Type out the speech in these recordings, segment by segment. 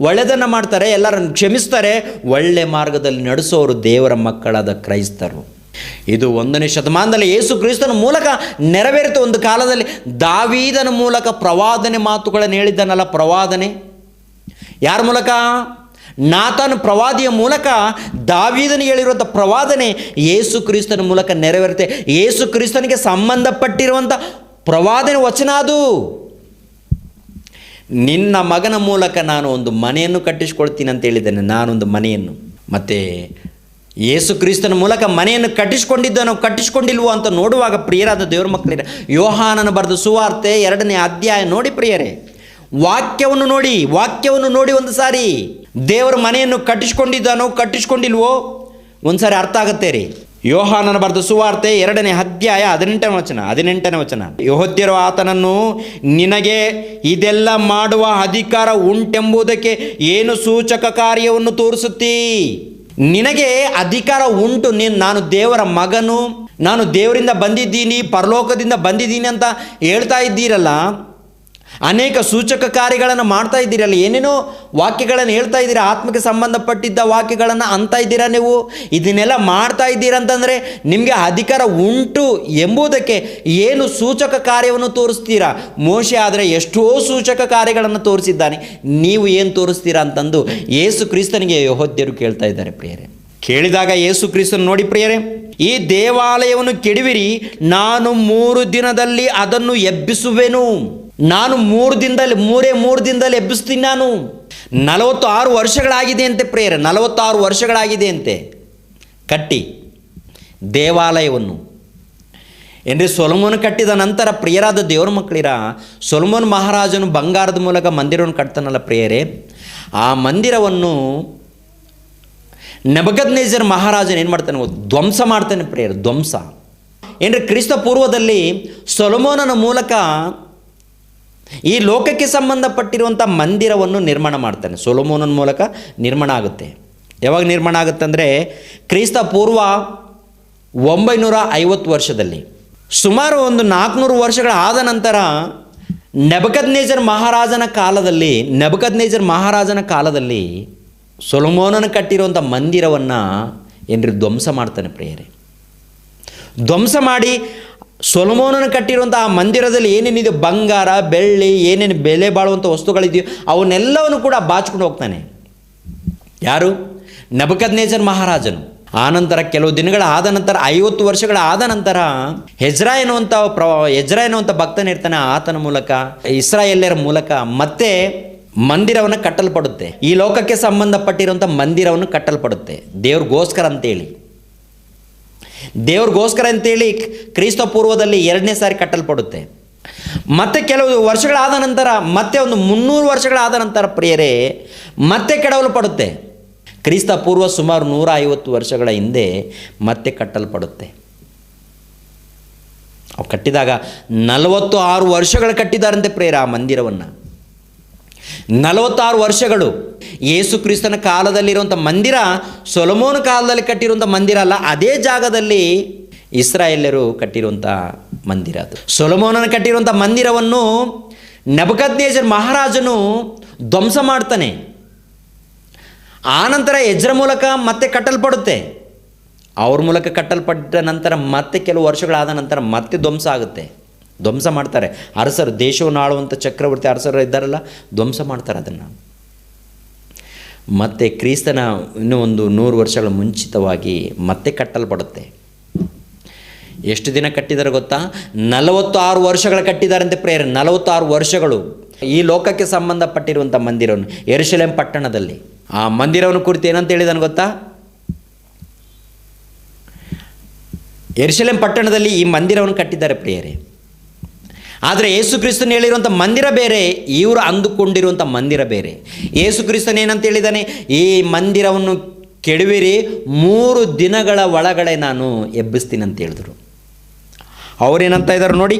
ಒಳ್ಳೆಯದನ್ನು ಮಾಡ್ತಾರೆ, ಎಲ್ಲರನ್ನು ಕ್ಷಮಿಸ್ತಾರೆ, ಒಳ್ಳೆ ಮಾರ್ಗದಲ್ಲಿ ನಡೆಸೋರು ದೇವರ ಮಕ್ಕಳಾದ ಕ್ರೈಸ್ತರು. ಇದು ಒಂದನೇ ಶತಮಾನದಲ್ಲಿ ಯೇಸು ಕ್ರಿಸ್ತನ ಮೂಲಕ ನೆರವೇರಿತು. ಒಂದು ಕಾಲದಲ್ಲಿ ದಾವೀದನ ಮೂಲಕ ಪ್ರವಾದನೆ ಮಾತುಗಳನ್ನು ಹೇಳಿದ್ದನಲ್ಲ, ಪ್ರವಾದನೆ? ಯಾರ ಮೂಲಕ? ನಾತನ ಪ್ರವಾದಿಯ ಮೂಲಕ. ದಾವೀದನ ಹೇಳಿರುವಂಥ ಪ್ರವಾದನೆ ಯೇಸು ಕ್ರಿಸ್ತನ ಮೂಲಕ ನೆರವೇರುತ್ತೆ. ಯೇಸು ಕ್ರಿಸ್ತನಿಗೆ ಸಂಬಂಧಪಟ್ಟಿರುವಂಥ ಪ್ರವಾದನೆ ವಚನ ಅದು. ನಿನ್ನ ಮಗನ ಮೂಲಕ ನಾನು ಒಂದು ಮನೆಯನ್ನು ಕಟ್ಟಿಸ್ಕೊಳ್ತೀನಿ ಅಂತ ಹೇಳಿದ್ದೇನೆ, ನಾನೊಂದು ಮನೆಯನ್ನು. ಮತ್ತು ಯೇಸು ಕ್ರಿಸ್ತನ ಮೂಲಕ ಮನೆಯನ್ನು ಕಟ್ಟಿಸ್ಕೊಂಡಿದ್ದನೋ ಕಟ್ಟಿಸ್ಕೊಂಡಿಲ್ವೋ ಅಂತ ನೋಡುವಾಗ ಪ್ರಿಯರಾದ ದೇವರ ಮಕ್ಕಳಿರ ಯೋಹಾನನ ಬರೆದ ಸುವಾರ್ತೆ ಎರಡನೇ ಅಧ್ಯಾಯ ನೋಡಿ ಪ್ರಿಯರೇ. ವಾಕ್ಯವನ್ನು ನೋಡಿ ವಾಕ್ಯವನ್ನು ನೋಡಿ ಒಂದು ಸಾರಿ. ದೇವರ ಮನೆಯನ್ನು ಕಟ್ಟಿಸ್ಕೊಂಡಿದ್ದಾನೋ ಕಟ್ಟಿಸ್ಕೊಂಡಿಲ್ವೋ ಒಂದು ಸಾರಿ ಅರ್ಥ ಆಗುತ್ತೆ ರೀ. ಯೋಹಾನನ ಬರೆದ ಸುವಾರ್ತೆ ಎರಡನೇ ಅಧ್ಯಾಯ ಹದಿನೆಂಟನೇ ವಚನ ಹದಿನೆಂಟನೇ ವಚನ. ಯಹೋದ್ಯರು ಆತನನ್ನು, ನಿನಗೆ ಇದೆಲ್ಲ ಮಾಡುವ ಅಧಿಕಾರ ಉಂಟೆಂಬುದಕ್ಕೆ ಏನು ಸೂಚಕ ಕಾರ್ಯವನ್ನು ತೋರಿಸುತ್ತೀ? ನಿನಗೆ ಅಧಿಕಾರ ಉಂಟು, ನೀನು, ನಾನು ದೇವರ ಮಗನು, ನಾನು ದೇವರಿಂದ ಬಂದಿದ್ದೀನಿ, ಪರಲೋಕದಿಂದ ಬಂದಿದ್ದೀನಿ ಅಂತ ಹೇಳ್ತಾ ಇದ್ದೀರಲ್ಲ ಅನೇಕ ಸೂಚಕ ಕಾರ್ಯಗಳನ್ನು ಮಾಡ್ತಾ ಇದ್ದೀರಲ್ಲ ಏನೇನೋ ವಾಕ್ಯಗಳನ್ನು ಹೇಳ್ತಾ ಇದ್ದೀರಾ? ಆತ್ಮಕ್ಕೆ ಸಂಬಂಧಪಟ್ಟಿದ್ದ ವಾಕ್ಯಗಳನ್ನು ಅಂತ ಇದ್ದೀರಾ ನೀವು? ಇದನ್ನೆಲ್ಲ ಮಾಡ್ತಾ ಇದ್ದೀರಾ ಅಂತಂದರೆ ನಿಮಗೆ ಅಧಿಕಾರ ಉಂಟು ಎಂಬುದಕ್ಕೆ ಏನು ಸೂಚಕ ಕಾರ್ಯವನ್ನು ತೋರಿಸ್ತೀರಾ? ಮೋಶೆ ಆದರೆ ಎಷ್ಟೋ ಸೂಚಕ ಕಾರ್ಯಗಳನ್ನು ತೋರಿಸಿದ್ದಾನೆ. ನೀವು ಏನು ತೋರಿಸ್ತೀರಾ ಅಂತಂದು ಯೇಸು ಕ್ರಿಸ್ತನಿಗೆ ಯಹೋದ್ಯರು ಕೇಳ್ತಾ ಇದ್ದಾರೆ ಪ್ರಿಯರೇ. ಕೇಳಿದಾಗ ಯೇಸು ಕ್ರಿಸ್ತನ್ ನೋಡಿ ಪ್ರಿಯರೇ, ಈ ದೇವಾಲಯವನ್ನು ಕೆಡವಿರಿ, ನಾನು ಮೂರು ದಿನದಲ್ಲಿ ಅದನ್ನು ಎಬ್ಬಿಸುವೆನು. ನಾನು ಮೂರು ದಿನದಲ್ಲಿ, ಮೂರೇ ಮೂರು ದಿನದಲ್ಲಿ ಎಬ್ಬಿಸ್ತೀನಿ ನಾನು. ನಲವತ್ತು ಆರು ವರ್ಷಗಳಾಗಿದೆ ಅಂತೆ ಪ್ರೇಯರ್ ನಲವತ್ತಾರು ವರ್ಷಗಳಾಗಿದೆ ಅಂತೆ. ಕಟ್ಟಿ ದೇವಾಲಯವನ್ನು. ಏನ್ರಿ, ಸೊಲಮೋನ್ ಕಟ್ಟಿದ ನಂತರ ಪ್ರಿಯರಾದ ದೇವರ ಮಕ್ಕಳಿರ? ಸೊಲಮೋನ್ ಮಹಾರಾಜನು ಬಂಗಾರದ ಮೂಲಕ ಮಂದಿರವನ್ನು ಕಟ್ತಾನಲ್ಲ ಪ್ರಿಯರೇ ಆ ಮಂದಿರವನ್ನು ನೆಬಗದ್ನೇಜರ್ ಮಹಾರಾಜನ ಏನು ಮಾಡ್ತಾನೆ? ಧ್ವಂಸ ಮಾಡ್ತಾನೆ ಪ್ರಿಯರ್ ಧ್ವಂಸ. ಏನ್ರಿ, ಕ್ರಿಸ್ತ ಪೂರ್ವದಲ್ಲಿ ಸೊಲಮೋನನ ಮೂಲಕ ಈ ಲೋಕಕ್ಕೆ ಸಂಬಂಧಪಟ್ಟಿರುವಂಥ ಮಂದಿರವನ್ನು ನಿರ್ಮಾಣ ಮಾಡ್ತಾನೆ. ಸೊಲಮೋನನ ಮೂಲಕ ನಿರ್ಮಾಣ ಆಗುತ್ತೆ. ಯಾವಾಗ ನಿರ್ಮಾಣ ಆಗುತ್ತೆ ಅಂದರೆ ಕ್ರಿಸ್ತ ಪೂರ್ವ ಒಂಬೈನೂರ ಐವತ್ತು ವರ್ಷದಲ್ಲಿ. ಸುಮಾರು ಒಂದು ನಾಲ್ಕುನೂರು ವರ್ಷಗಳ ಆದ ನಂತರ ನೆಬಕದ್ನೇಜರ್ ಮಹಾರಾಜನ ಕಾಲದಲ್ಲಿ, ನೆಬಕದ್ನೇಜರ್ ಮಹಾರಾಜನ ಕಾಲದಲ್ಲಿ ಸೊಲಮೋನನ ಕಟ್ಟಿರುವಂಥ ಮಂದಿರವನ್ನು ಏನ್ರಿ ಧ್ವಂಸ ಮಾಡ್ತಾನೆ ಪ್ರಿಯರೇ. ಧ್ವಂಸ ಮಾಡಿ ಸೊಲಮೋನನ ಕಟ್ಟಿರುವಂಥ ಆ ಮಂದಿರದಲ್ಲಿ ಏನೇನಿದೆ? ಬಂಗಾರ, ಬೆಳ್ಳಿ, ಏನೇನು ಬೆಲೆ ಬಾಳುವಂಥ ವಸ್ತುಗಳಿದೆಯೋ ಅವನ್ನೆಲ್ಲವನ್ನು ಕೂಡ ಬಾಚ್ಕೊಂಡು ಹೋಗ್ತಾನೆ. ಯಾರು? ನಬಕದ್ನೇಜರ್ ಮಹಾರಾಜನು. ಆನಂತರ ಕೆಲವು ದಿನಗಳ ಆದ ನಂತರ, ಐವತ್ತು ವರ್ಷಗಳ ಆದ ನಂತರ ಹೆಜ್ರಾ ಎನ್ನುವಂಥ ಪ್ರ, ಹೆಜ್ರಾ ಎನ್ನುವಂಥ ಭಕ್ತನಿರ್ತಾನೆ ಆತನ ಮೂಲಕ, ಇಸ್ರಾಯೇಲ್ಯರ ಮೂಲಕ. ಮತ್ತೆ ಮಂದಿರವನ್ನು ಕಟ್ಟಲ್ಪಡುತ್ತೆ. ಈ ಲೋಕಕ್ಕೆ ಸಂಬಂಧಪಟ್ಟಿರುವಂಥ ಮಂದಿರವನ್ನು ಕಟ್ಟಲ್ಪಡುತ್ತೆ. ದೇವ್ರಿಗೋಸ್ಕರ ಅಂತೇಳಿ. ದೇವ್ರಿಗೋಸ್ಕರ ಅಂತೇಳಿ ಕ್ರಿಸ್ತ ಪೂರ್ವದಲ್ಲಿ ಎರಡನೇ ಸಾರಿ ಕಟ್ಟಲ್ಪಡುತ್ತೆ. ಮತ್ತೆ ಕೆಲವು ವರ್ಷಗಳಾದ ನಂತರ, ಮತ್ತೆ ಒಂದು ಮುನ್ನೂರು ವರ್ಷಗಳಾದ ನಂತರ ಪ್ರಿಯರೇ, ಮತ್ತೆ ಕೆಡವಲ್ಪಡುತ್ತೆ. ಕ್ರಿಸ್ತ ಪೂರ್ವ ಸುಮಾರು ನೂರ ಐವತ್ತು ವರ್ಷಗಳ ಹಿಂದೆ ಮತ್ತೆ ಕಟ್ಟಲ್ಪಡುತ್ತೆ. ಅವು ಕಟ್ಟಿದಾಗ ನಲವತ್ತು ಆರು ವರ್ಷಗಳು ಕಟ್ಟಿದಾರಂತೆ ಪ್ರೇರ ಆ ಮಂದಿರವನ್ನು. ನಲವತ್ತಾರು ವರ್ಷಗಳು. ಯೇಸು ಕ್ರಿಸ್ತನ ಕಾಲದಲ್ಲಿರುವಂಥ ಮಂದಿರ, ಸೊಲಮೋನ ಕಾಲದಲ್ಲಿ ಕಟ್ಟಿರುವಂಥ ಮಂದಿರ ಅಲ್ಲ, ಅದೇ ಜಾಗದಲ್ಲಿ ಇಸ್ರಾಯೇಲ್ಯರು ಕಟ್ಟಿರುವಂಥ ಮಂದಿರ ಅದು. ಸೊಲಮೋನನ ಕಟ್ಟಿರುವಂಥ ಮಂದಿರವನ್ನು ನಬಕದ್ನೇಜರ್ ಮಹಾರಾಜನು ಧ್ವಂಸ ಮಾಡ್ತಾನೆ. ಆನಂತರ ಎಜ್ರ ಮೂಲಕ ಮತ್ತೆ ಕಟ್ಟಲ್ಪಡುತ್ತೆ. ಅವ್ರ ಮೂಲಕ ಕಟ್ಟಲ್ಪಟ್ಟ ನಂತರ ಮತ್ತೆ ಕೆಲವು ವರ್ಷಗಳಾದ ನಂತರ ಮತ್ತೆ ಧ್ವಂಸ ಆಗುತ್ತೆ. ಧ್ವಂಸ ಮಾಡ್ತಾರೆ. ಅರಸರು ದೇಶವನ್ನು ಆಳುವಂಥ ಚಕ್ರವರ್ತಿ ಅರಸರು ಇದ್ದಾರಲ್ಲ, ಧ್ವಂಸ ಮಾಡ್ತಾರೆ ಅದನ್ನು. ಮತ್ತೆ ಕ್ರಿಸ್ತನ ಇನ್ನೂ ಒಂದು ನೂರು ವರ್ಷಗಳ ಮುಂಚಿತವಾಗಿ ಮತ್ತೆ ಕಟ್ಟಲ್ಪಡುತ್ತೆ. ಎಷ್ಟು ದಿನ ಕಟ್ಟಿದ್ದಾರೆ ಗೊತ್ತಾ? ನಲವತ್ತಾರು ವರ್ಷಗಳ ಕಟ್ಟಿದ್ದಾರಂತೆ ಪ್ರೇರ ನಲವತ್ತಾರು ವರ್ಷಗಳು. ಈ ಲೋಕಕ್ಕೆ ಸಂಬಂಧಪಟ್ಟಿರುವಂಥ ಮಂದಿರವನ್ನು ಎರುಶಲೇಂ ಪಟ್ಟಣದಲ್ಲಿ. ಆ ಮಂದಿರವನ್ನು ಕುರಿತು ಏನಂತ ಹೇಳಿದಾನೆ ಗೊತ್ತಾ? ಎರುಶಲೇಂ ಪಟ್ಟಣದಲ್ಲಿ ಈ ಮಂದಿರವನ್ನು ಕಟ್ಟಿದ್ದಾರೆ ಪ್ರಿಯರೇ. ಆದರೆ ಯೇಸು ಕ್ರಿಸ್ತನ್ ಹೇಳಿರುವಂಥ ಮಂದಿರ ಬೇರೆ, ಇವರು ಅಂದುಕೊಂಡಿರುವಂಥ ಮಂದಿರ ಬೇರೆ. ಯೇಸು ಕ್ರಿಸ್ತನ್ ಏನಂತ ಹೇಳಿದ್ದಾನೆ? ಈ ಮಂದಿರವನ್ನು ಕೆಡವಿರಿ, ಮೂರು ದಿನಗಳ ಒಳಗಡೆ ನಾನು ಎಬ್ಬಿಸ್ತೀನಿ ಅಂತ ಹೇಳಿದ್ರು. ಅವರೇನಂತ ಇದ್ದಾರೆ ನೋಡಿ?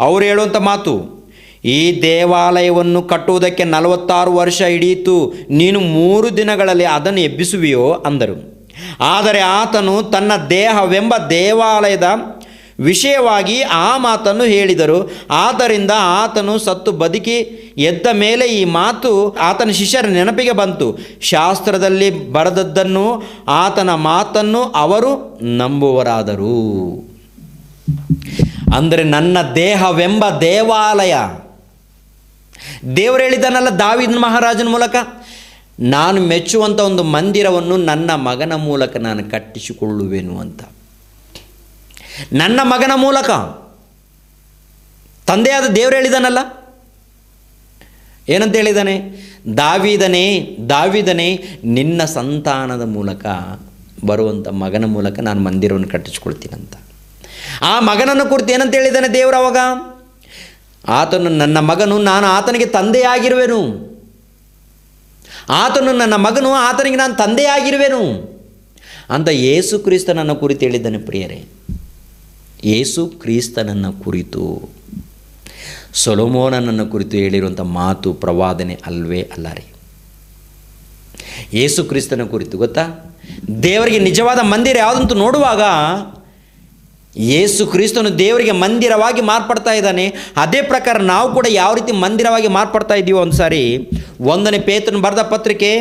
ಅವರು ಹೇಳುವಂಥ ಮಾತು, ಈ ದೇವಾಲಯವನ್ನು ಕಟ್ಟುವುದಕ್ಕೆ ನಲವತ್ತಾರು ವರ್ಷ ಹಿಡಿಯಿತು, ನೀನು ಮೂರು ದಿನಗಳಲ್ಲಿ ಅದನ್ನು ಎಬ್ಬಿಸುವಿಯೋ ಅಂದರು. ಆದರೆ ಆತನು ತನ್ನ ದೇಹವೆಂಬ ದೇವಾಲಯದ ವಿಷಯವಾಗಿ ಆ ಮಾತನ್ನು ಹೇಳಿದರು. ಆದ್ದರಿಂದ ಆತನು ಸತ್ತು ಬದುಕಿ ಎದ್ದ ಮೇಲೆ ಈ ಮಾತು ಆತನ ಶಿಷ್ಯರ ನೆನಪಿಗೆ ಬಂತು. ಶಾಸ್ತ್ರದಲ್ಲಿ ಬರೆದದ್ದನ್ನು, ಆತನ ಮಾತನ್ನು ಅವರು ನಂಬುವರಾದರು. ಅಂದರೆ ನನ್ನ ದೇಹವೆಂಬ ದೇವಾಲಯ. ದೇವರು ಹೇಳಿದನಲ್ಲ ದಾವಿದ್ ಮಹಾರಾಜನ ಮೂಲಕ? ನಾನು ಮೆಚ್ಚುವಂಥ ಒಂದು ಮಂದಿರವನ್ನು ನನ್ನ ಮಗನ ಮೂಲಕ ನಾನು ಕಟ್ಟಿಸಿಕೊಳ್ಳುವೆನು ಅಂತ. ನನ್ನ ಮಗನ ಮೂಲಕ. ತಂದೆಯಾದ ದೇವರು ಹೇಳಿದಾನಲ್ಲ? ಏನಂತ ಹೇಳಿದಾನೆ? ದಾವಿದನೇ ದಾವಿದನೇ, ನಿನ್ನ ಸಂತಾನದ ಮೂಲಕ ಬರುವಂಥ ಮಗನ ಮೂಲಕ ನಾನು ಮಂದಿರವನ್ನು ಕಟ್ಟಿಸ್ಕೊಳ್ತೀನಂತ. ಆ ಮಗನನ್ನು ಕುರಿತು ಏನಂತ ಹೇಳಿದ್ದಾನೆ ದೇವರು ಅವಾಗ? ಆತನು ನನ್ನ ಮಗನು, ನಾನು ಆತನಿಗೆ ತಂದೆಯಾಗಿರುವೆನು. ಆತನು ನನ್ನ ಮಗನು, ಆತನಿಗೆ ನಾನು ತಂದೆಯಾಗಿರುವೆನು ಅಂತ ಯೇಸು ಕ್ರಿಸ್ತನನ್ನು ಕುರಿತು ಹೇಳಿದ್ದಾನೆ ಪ್ರಿಯರೇ. ಯೇಸು ಕ್ರಿಸ್ತನನ್ನು ಕುರಿತು, ಸೊಲೋಮೋನನನ್ನು ಕುರಿತು ಹೇಳಿರುವಂಥ ಮಾತು ಪ್ರವಾದನೆ ಅಲ್ವೇ ಅಲ್ಲ ರೀ. ಯೇಸು ಕ್ರಿಸ್ತನ ಕುರಿತು ಗೊತ್ತಾ? ದೇವರಿಗೆ ನಿಜವಾದ ಮಂದಿರ ಯಾವುದಂತೂ ನೋಡುವಾಗ ಯೇಸು ಕ್ರಿಸ್ತನು ದೇವರಿಗೆ ಮಂದಿರವಾಗಿ ಮಾರ್ಪಡ್ತಾ ಇದ್ದಾನೆ. ಅದೇ ಪ್ರಕಾರ ನಾವು ಕೂಡ ಯಾವ ರೀತಿ ಮಂದಿರವಾಗಿ ಮಾರ್ಪಡ್ತಾ ಇದ್ದೀವೋ ಒಂದು ಸಾರಿ, ಒಂದನೇ ಪೇತ್ರನ ಬರೆದ ಪತ್ರಿಕೆ,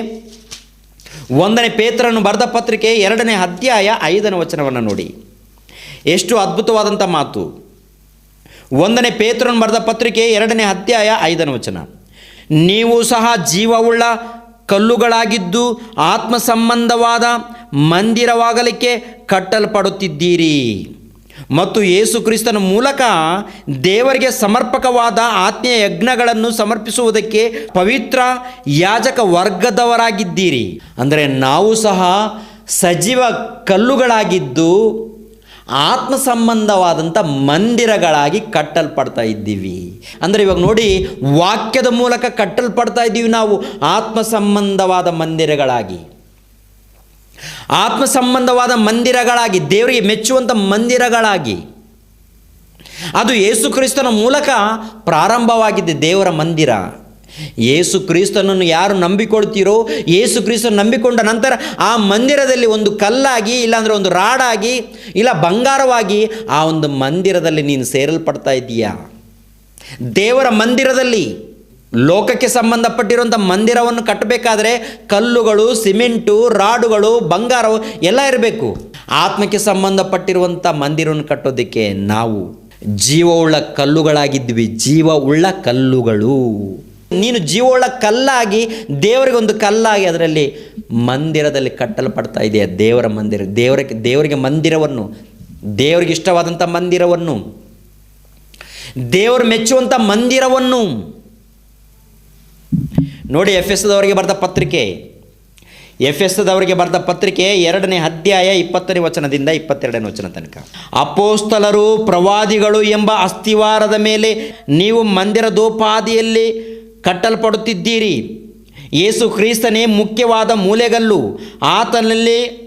ಒಂದನೇ ಪೇತ್ರನು ಬರೆದ ಪತ್ರಿಕೆ, ಎರಡನೇ ಅಧ್ಯಾಯ ಐದನೇ ವಚನವನ್ನು ನೋಡಿ. ಎಷ್ಟು ಅದ್ಭುತವಾದಂಥ ಮಾತು. ಒಂದನೇ ಪೇತ್ರನ್ ಬರೆದ ಪತ್ರಿಕೆ ಎರಡನೇ ಅಧ್ಯಾಯ ಐದನೇ ವಚನ. ನೀವು ಸಹ ಜೀವವುಳ್ಳ ಕಲ್ಲುಗಳಾಗಿದ್ದು ಆತ್ಮ ಸಂಬಂಧವಾದ ಮಂದಿರವಾಗಲಿಕ್ಕೆ ಕಟ್ಟಲ್ಪಡುತ್ತಿದ್ದೀರಿ. ಮತ್ತು ಯೇಸು ಕ್ರಿಸ್ತನ ಮೂಲಕ ದೇವರಿಗೆ ಸಮರ್ಪಕವಾದ ಆತ್ಮೀಯ ಯಜ್ಞಗಳನ್ನು ಸಮರ್ಪಿಸುವುದಕ್ಕೆ ಪವಿತ್ರ ಯಾಜಕ ವರ್ಗದವರಾಗಿದ್ದೀರಿ. ಅಂದರೆ ನಾವು ಸಹ ಸಜೀವ ಕಲ್ಲುಗಳಾಗಿದ್ದು ಆತ್ಮ ಸಂಬಂಧವಾದಂಥ ಮಂದಿರಗಳಾಗಿ ಕಟ್ಟಲ್ಪಡ್ತಾ ಇದ್ದೀವಿ. ಅಂದರೆ ಇವಾಗ ನೋಡಿ, ವಾಕ್ಯದ ಮೂಲಕ ಕಟ್ಟಲ್ಪಡ್ತಾ ಇದ್ದೀವಿ ನಾವು ಆತ್ಮ ಸಂಬಂಧವಾದ ಮಂದಿರಗಳಾಗಿ. ಆತ್ಮ ಸಂಬಂಧವಾದ ಮಂದಿರಗಳಾಗಿ, ದೇವರಿಗೆ ಮೆಚ್ಚುವಂಥ ಮಂದಿರಗಳಾಗಿ. ಅದು ಯೇಸು ಕ್ರಿಸ್ತನ ಮೂಲಕ ಪ್ರಾರಂಭವಾಗಿದೆ ದೇವರ ಮಂದಿರ. ಯೇಸು ಕ್ರಿಸ್ತನನ್ನು ಯಾರು ನಂಬಿಕೊಳ್ತೀರೋ ಏಸು ಕ್ರಿಸ್ತನ ನಂಬಿಕೊಂಡ ನಂತರ ಆ ಮಂದಿರದಲ್ಲಿ ಒಂದು ಕಲ್ಲಾಗಿ, ಇಲ್ಲಾಂದರೆ ಒಂದು ರಾಡಾಗಿ, ಇಲ್ಲ ಬಂಗಾರವಾಗಿ, ಆ ಒಂದು ಮಂದಿರದಲ್ಲಿ ನೀನು ಸೇರಲ್ಪಡ್ತಾ ಇದ್ದೀಯಾ? ದೇವರ ಮಂದಿರದಲ್ಲಿ ಲೋಕಕ್ಕೆ ಸಂಬಂಧಪಟ್ಟಿರುವಂಥ ಮಂದಿರವನ್ನು ಕಟ್ಟಬೇಕಾದ್ರೆ ಕಲ್ಲುಗಳು, ಸಿಮೆಂಟು, ರಾಡುಗಳು, ಬಂಗಾರವು ಎಲ್ಲ ಇರಬೇಕು. ಆತ್ಮಕ್ಕೆ ಸಂಬಂಧಪಟ್ಟಿರುವಂಥ ಮಂದಿರವನ್ನು ಕಟ್ಟೋದಕ್ಕೆ ನಾವು ಜೀವವುಳ್ಳ ಕಲ್ಲುಗಳಾಗಿದ್ವಿ, ಜೀವವುಳ್ಳ ಕಲ್ಲುಗಳು. ನೀನು ಜೀವೋಳ ಕಲ್ಲಾಗಿ ದೇವರಿಗೆ ಒಂದು ಕಲ್ಲಾಗಿ ಅದರಲ್ಲಿ ಮಂದಿರದಲ್ಲಿ ಕಟ್ಟಲ್ಪಡ್ತಾ ಇದೆಯಾ? ದೇವರ ಮಂದಿರ, ದೇವರಿಗೆ ದೇವರಿಗೆ ಮಂದಿರವನ್ನು, ದೇವರಿಗೆ ಇಷ್ಟವಾದಂಥ ಮಂದಿರವನ್ನು, ದೇವರು ಮೆಚ್ಚುವಂಥ ಮಂದಿರವನ್ನು. ನೋಡಿ ಎಫ್ ಎಸ್ ಎಸ್ದವರಿಗೆ ಬರೆದ ಪತ್ರಿಕೆ ಎಫ್ ಎಸ್ ಎಸ್ದವರಿಗೆ ಬರೆದ ಪತ್ರಿಕೆ ಎರಡನೇ ಅಧ್ಯಾಯ ಇಪ್ಪತ್ತನೇ ವಚನದಿಂದ ಇಪ್ಪತ್ತೆರಡನೇ ವಚನ ತನಕ. ಅಪೋಸ್ತಲರು, ಪ್ರವಾದಿಗಳು ಎಂಬ ಅಸ್ಥಿವಾರದ ಮೇಲೆ ನೀವು ಮಂದಿರದೋಪಾದಿಯಲ್ಲಿ ಕಟ್ಟಲ್ಪಡುತ್ತಿದ್ದೀರಿ. ಯೇಸು ಕ್ರಿಸ್ತನೇ ಮುಖ್ಯವಾದ ಮೂಲೆಗಲ್ಲು. ಆತನಲ್ಲಿ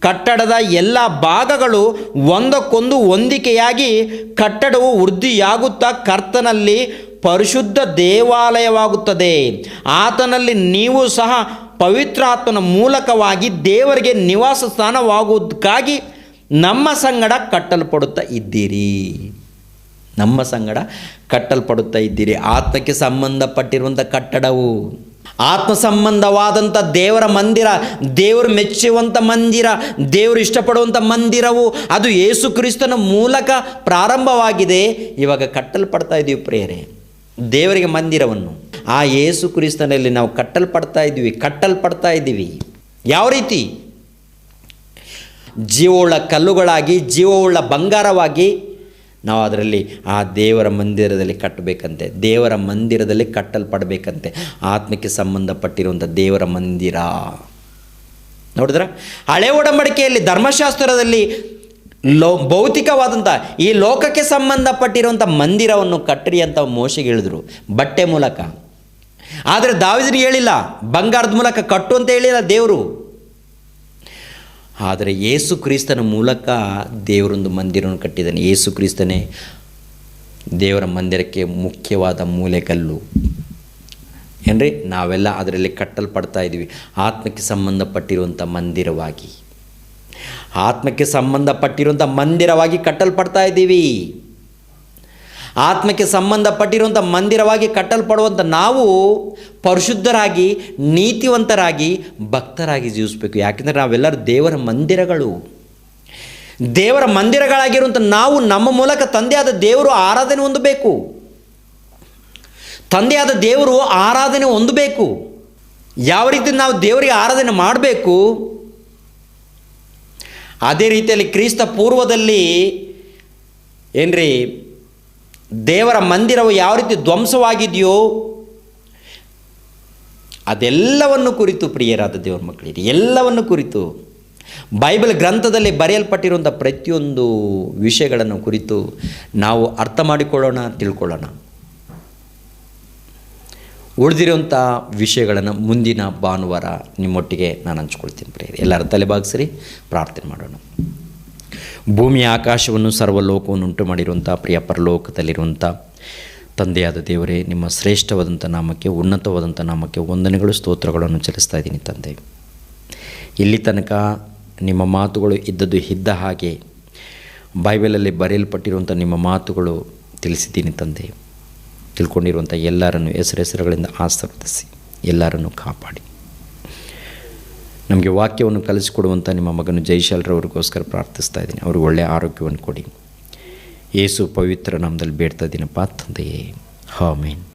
ಕಟ್ಟಡದ ಎಲ್ಲ ಭಾಗಗಳು ಒಂದಕ್ಕೊಂದು ಹೊಂದಿಕೆಯಾಗಿ ಕಟ್ಟಡವು ವೃದ್ಧಿಯಾಗುತ್ತಾ ಕರ್ತನಲ್ಲಿ ಪರಿಶುದ್ಧ ದೇವಾಲಯವಾಗುತ್ತದೆ. ಆತನಲ್ಲಿ ನೀವು ಸಹ ಪವಿತ್ರಾತ್ಮನ ಮೂಲಕವಾಗಿ ದೇವರಿಗೆ ನಿವಾಸ ಸ್ಥಾನವಾಗುವುದಕ್ಕಾಗಿ ನಮ್ಮ ಸಂಗಡ ಕಟ್ಟಲ್ಪಡುತ್ತಾ ಇದ್ದೀರಿ. ನಮ್ಮ ಸಂಗಡ ಕಟ್ಟಲ್ಪಡುತ್ತಾ ಇದ್ದೀರಿ. ಆತ್ಮಕ್ಕೆ ಸಂಬಂಧಪಟ್ಟಿರುವಂಥ ಕಟ್ಟಡವು ಆತ್ಮ ಸಂಬಂಧವಾದಂಥ ದೇವರ ಮಂದಿರ, ದೇವರು ಮೆಚ್ಚುವಂಥ ಮಂದಿರ, ದೇವರು ಇಷ್ಟಪಡುವಂಥ ಮಂದಿರವು, ಅದು ಯೇಸು ಕ್ರಿಸ್ತನ ಮೂಲಕ ಪ್ರಾರಂಭವಾಗಿದೆ. ಇವಾಗ ಕಟ್ಟಲ್ಪಡ್ತಾ ಇದ್ದೀವಿ ಪ್ರೇರೆ ದೇವರಿಗೆ ಮಂದಿರವನ್ನು. ಆ ಯೇಸು ಕ್ರಿಸ್ತನಲ್ಲಿ ನಾವು ಕಟ್ಟಲ್ಪಡ್ತಾ ಇದ್ದೀವಿ ಕಟ್ಟಲ್ಪಡ್ತಾ ಇದ್ದೀವಿ. ಯಾವ ರೀತಿ? ಜೀವವುಳ್ಳ ಕಲ್ಲುಗಳಾಗಿ, ಜೀವವುಳ್ಳ ಬಂಗಾರವಾಗಿ ನಾವು ಅದರಲ್ಲಿ ಆ ದೇವರ ಮಂದಿರದಲ್ಲಿ ಕಟ್ಟಬೇಕಂತೆ, ದೇವರ ಮಂದಿರದಲ್ಲಿ ಕಟ್ಟಲ್ಪಡಬೇಕಂತೆ, ಆತ್ಮಕ್ಕೆ ಸಂಬಂಧಪಟ್ಟಿರುವಂಥ ದೇವರ ಮಂದಿರ. ನೋಡಿದ್ರ? ಹಳೆ ಒಡಂಬಡಿಕೆಯಲ್ಲಿ, ಧರ್ಮಶಾಸ್ತ್ರದಲ್ಲಿ ಲೋ, ಭೌತಿಕವಾದಂಥ ಈ ಲೋಕಕ್ಕೆ ಸಂಬಂಧಪಟ್ಟಿರುವಂಥ ಮಂದಿರವನ್ನು ಕಟ್ಟ್ರಿ ಅಂತ ಮೋಶಿಗೆ ಹೇಳಿದ್ರು, ಬಟ್ಟೆ ಮೂಲಕ. ಆದರೆ ದಾವಿದ್ರಿಗೆ ಹೇಳಿಲ್ಲ, ಬಂಗಾರದ ಮೂಲಕ ಕಟ್ಟು ಅಂತ ಹೇಳಿಲ್ಲ ದೇವರು. ಆದರೆ ಯೇಸು ಕ್ರಿಸ್ತನ ಮೂಲಕ ದೇವರೊಂದು ಮಂದಿರವನ್ನು ಕಟ್ಟಿದ್ದಾನೆ. ಯೇಸು ಕ್ರಿಸ್ತನೇ ದೇವರ ಮಂದಿರಕ್ಕೆ ಮುಖ್ಯವಾದ ಮೂಲೆಕಲ್ಲು. ಏನ್ರಿ? ನಾವೆಲ್ಲ ಅದರಲ್ಲಿ ಕಟ್ಟಲ್ಪಡ್ತಾ ಇದ್ದೀವಿ. ಆತ್ಮಕ್ಕೆ ಸಂಬಂಧಪಟ್ಟಿರುವಂಥ ಮಂದಿರವಾಗಿ. ಆತ್ಮಕ್ಕೆ ಸಂಬಂಧಪಟ್ಟಿರುವಂಥ ಮಂದಿರವಾಗಿ ಕಟ್ಟಲ್ಪಡ್ತಾ ಇದ್ದೀವಿ. ಆತ್ಮಕ್ಕೆ ಸಂಬಂಧಪಟ್ಟಿರುವಂಥ ಮಂದಿರವಾಗಿ ಕಟ್ಟಲ್ಪಡುವಂಥ ನಾವು ಪರಿಶುದ್ಧರಾಗಿ, ನೀತಿವಂತರಾಗಿ, ಭಕ್ತರಾಗಿ ಜೀವಿಸಬೇಕು. ಯಾಕೆಂದರೆ ನಾವೆಲ್ಲರೂ ದೇವರ ಮಂದಿರಗಳು. ದೇವರ ಮಂದಿರಗಳಾಗಿರುವಂಥ ನಾವು ನಮ್ಮ ಮೂಲಕ ತಂದೆಯಾದ ದೇವರು ಆರಾಧನೆ ಹೊಂದಬೇಕು. ತಂದೆಯಾದ ದೇವರು ಆರಾಧನೆ ಹೊಂದಬೇಕು. ಯಾವ ರೀತಿ ನಾವು ದೇವರಿಗೆ ಆರಾಧನೆ ಮಾಡಬೇಕು? ಅದೇ ರೀತಿಯಲ್ಲಿ ಕ್ರಿಸ್ತ ಪೂರ್ವದಲ್ಲಿ ಏನ್ರಿ? ದೇವರ ಮಂದಿರವು ಯಾವ ರೀತಿ ಧ್ವಂಸವಾಗಿದೆಯೋ ಅದೆಲ್ಲವನ್ನು ಕುರಿತು ಪ್ರಿಯರಾದ ದೇವರ ಮಕ್ಕಳಿಗೆ ಎಲ್ಲವನ್ನು ಕುರಿತು, ಬೈಬಲ್ ಗ್ರಂಥದಲ್ಲಿ ಬರೆಯಲ್ಪಟ್ಟಿರುವಂಥ ಪ್ರತಿಯೊಂದು ವಿಷಯಗಳನ್ನು ಕುರಿತು ನಾವು ಅರ್ಥ ಮಾಡಿಕೊಳ್ಳೋಣ, ತಿಳ್ಕೊಳ್ಳೋಣ. ಉಳಿದಿರುವಂಥ ವಿಷಯಗಳನ್ನು ಮುಂದಿನ ಭಾನುವಾರ ನಿಮ್ಮೊಟ್ಟಿಗೆ ನಾನು ಹಂಚ್ಕೊಳ್ತೀನಿ ಪ್ರಿಯರಿ. ಎಲ್ಲರ ತಲೆಬಾಗಿಸ್ರಿ ಪ್ರಾರ್ಥನೆ ಮಾಡೋಣ. ಭೂಮಿಯ ಆಕಾಶವನ್ನು ಸರ್ವಲೋಕವನ್ನುಂಟು ಮಾಡಿರುವಂಥ ಪ್ರಿಯ ಪರಲೋಕದಲ್ಲಿರುವಂಥ ತಂದೆಯಾದ ದೇವರೇ, ನಿಮ್ಮ ಶ್ರೇಷ್ಠವಾದಂಥ ನಾಮಕ್ಕೆ, ಉನ್ನತವಾದಂಥ ನಾಮಕ್ಕೆ ವಂದನೆಗಳು, ಸ್ತೋತ್ರಗಳನ್ನು ಚಲಿಸ್ತಾ ಇದ್ದೀನಿ ತಂದೆ. ಇಲ್ಲಿ ತನಕ ನಿಮ್ಮ ಮಾತುಗಳು ಇದ್ದದ್ದು ಇದ್ದ ಹಾಗೆ ಬೈಬಲಲ್ಲಿ ಬರೆಯಲ್ಪಟ್ಟಿರುವಂಥ ನಿಮ್ಮ ಮಾತುಗಳು ತಿಳಿಸಿದ್ದೀನಿ ತಂದೆ. ತಿಳ್ಕೊಂಡಿರುವಂಥ ಎಲ್ಲರನ್ನು ಹೆಸರು ಹೆಸರುಗಳಿಂದ ಆಶೀರ್ವದಿಸಿ, ಎಲ್ಲರನ್ನು ಕಾಪಾಡಿ. ನಮಗೆ ವಾಕ್ಯವನ್ನು ಕಲಿಸಿಕೊಡುವಂಥ ನಿಮ್ಮ ಮಗನು ಜೈಶಾಲ್ರವ್ರಿಗೋಸ್ಕರ ಪ್ರಾರ್ಥಿಸ್ತಾ ಇದ್ದೀನಿ. ಅವ್ರಿಗೆ ಒಳ್ಳೆಯ ಆರೋಗ್ಯವನ್ನು ಕೊಡಿ. ಏಸು ಪವಿತ್ರ ನಾಮದಲ್ಲಿ ಬೇಡ್ತಾ ಇದ್ದೀನಪ್ಪ ತಂದೆಯೇ. ಹಾಮೇನ್